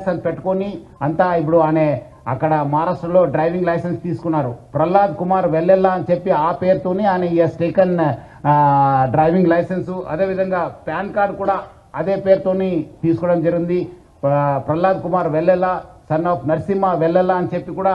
Licence పెట్టుకొని అంతా ఇప్పుడు అనే అక్కడ మహారాష్ట్రలో డ్రైవింగ్ లైసెన్స్ తీసుకున్నారు. ప్రహ్లాద్ కుమార్ వెల్లెల్లా అని చెప్పి ఆ పేరుతోని ఆయన ఎస్ టేకన్ డ్రైవింగ్ లైసెన్స్ అదేవిధంగా పాన్ కార్డ్ కూడా అదే పేరుతోని తీసుకోవడం జరిగింది. ప్రహ్లాద్ కుమార్ వెల్లెల్లా సన్ ఆఫ్ నరసింహ వెల్లెల్లా అని చెప్పి కూడా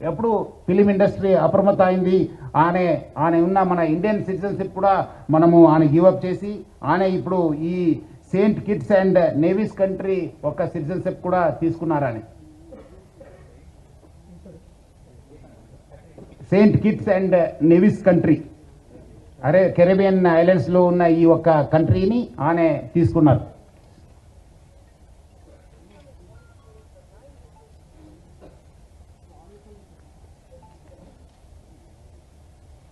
ఎప్పుడు ఫిలిం ఇండస్ట్రీ అప్రమత్త అయింది ఆనే ఆయన ఉన్న మన ఇండియన్ సిటిజన్షిప్ కూడా మనము ఆయన గివప్ చేసి ఆయన ఇప్పుడు ఈ saint Kitts and Nevis country ఒక సిటిజన్షిప్ కూడా తీసుకున్నారని. Saint Kitts and Nevis country అరే కెరేబియన్ ఐలాండ్స్లో ఉన్న ఈ ఒక్క కంట్రీని ఆనే తీసుకున్నారు.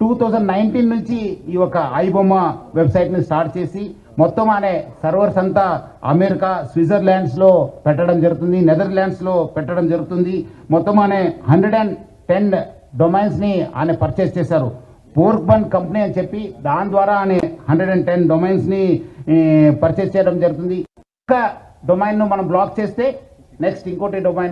టూ థౌజండ్ నైన్టీన్ నుంచి ఈ యొక్క ఐబొమ్మ వెబ్సైట్ని స్టార్ట్ చేసి మొత్తం అనే సర్వర్స్ అంతా అమెరికా స్విట్జర్లాండ్స్లో పెట్టడం జరుగుతుంది నెదర్లాండ్స్లో పెట్టడం జరుగుతుంది. మొత్తం అనే హండ్రెడ్ అండ్ టెన్ డొమైన్స్ని ఆయన పర్చేస్ చేశారు. పోర్క్బన్ కంపెనీ అని చెప్పి దాని ద్వారా ఆయన హండ్రెడ్ అండ్ టెన్ డొమైన్స్ని పర్చేస్ చేయడం జరుగుతుంది. ఒక డొమైన్ను మనం బ్లాక్ చేస్తే నెక్స్ట్ ఇంకోటి డొమైన్